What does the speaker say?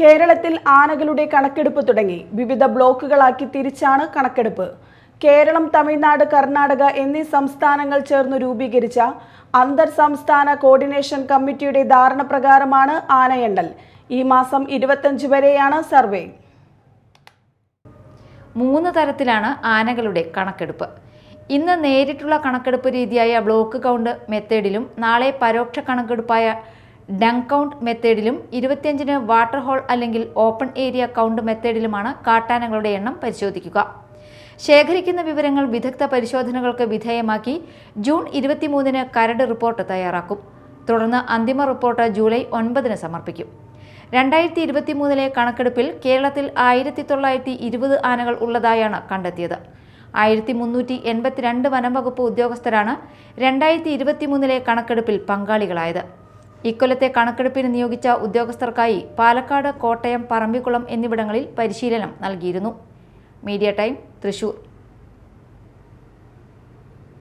കേരളത്തിൽ ആനകളുടെ കണക്കെടുപ്പ് തുടങ്ങി. വിവിധ ബ്ലോക്കുകളാക്കി തിരിച്ചാണ് കണക്കെടുപ്പ്. കേരളം തമിഴ്നാട് കർണാടക എന്നീ സംസ്ഥാനങ്ങൾ ചേർന്ന് രൂപീകരിച്ച അന്തർ സംസ്ഥാന കോർഡിനേഷൻ കമ്മിറ്റിയുടെ ധാരണ പ്രകാരമാണ് ആനയെണ്ണൽ. ഈ മാസം ഇരുപത്തഞ്ച് വരെയാണ് സർവേ. മൂന്ന് തരത്തിലാണ് ആനകളുടെ കണക്കെടുപ്പ്. ഇന്ന് നേരിട്ടുള്ള കണക്കെടുപ്പ് രീതിയായ ബ്ലോക്ക് കൗണ്ട് മെത്തേഡിലും നാളെ പരോക്ഷ കണക്കെടുപ്പായ ഡങ് കൗണ്ട് മെത്തേഡിലും ഇരുപത്തിയഞ്ചിന് വാട്ടർ ഹോൾ അല്ലെങ്കിൽ ഓപ്പൺ ഏരിയ കൗണ്ട് മെത്തേഡിലുമാണ് കാട്ടാനകളുടെ എണ്ണം പരിശോധിക്കുക. ശേഖരിക്കുന്ന വിവരങ്ങൾ വിദഗ്ധ പരിശോധനകൾക്ക് വിധേയമാക്കി ജൂൺ ഇരുപത്തിമൂന്നിന് കരട് റിപ്പോർട്ട് തയ്യാറാക്കും. തുടർന്ന് അന്തിമ റിപ്പോർട്ട് ജൂലൈ ഒൻപതിന് സമർപ്പിക്കും. രണ്ടായിരത്തി ഇരുപത്തി മൂന്നിലെ കണക്കെടുപ്പിൽ കേരളത്തിൽ ആയിരത്തി തൊള്ളായിരത്തി ഇരുപത് ആനകൾ ഉള്ളതായാണ് കണ്ടെത്തിയത്. ആയിരത്തി മുന്നൂറ്റി എൺപത്തിരണ്ട് വനംവകുപ്പ് ഉദ്യോഗസ്ഥരാണ് രണ്ടായിരത്തി ഇരുപത്തി മൂന്നിലെ കണക്കെടുപ്പിൽ പങ്കാളികളായത്. ഇക്കൊല്ലത്തെ കണക്കെടുപ്പിന് നിയോഗിച്ച ഉദ്യോഗസ്ഥർക്കായി പാലക്കാട് കോട്ടയം പറമ്പിക്കുളം എന്നിവിടങ്ങളിൽ പരിശീലനം നൽകിയിരുന്നു. Media time Thrissur.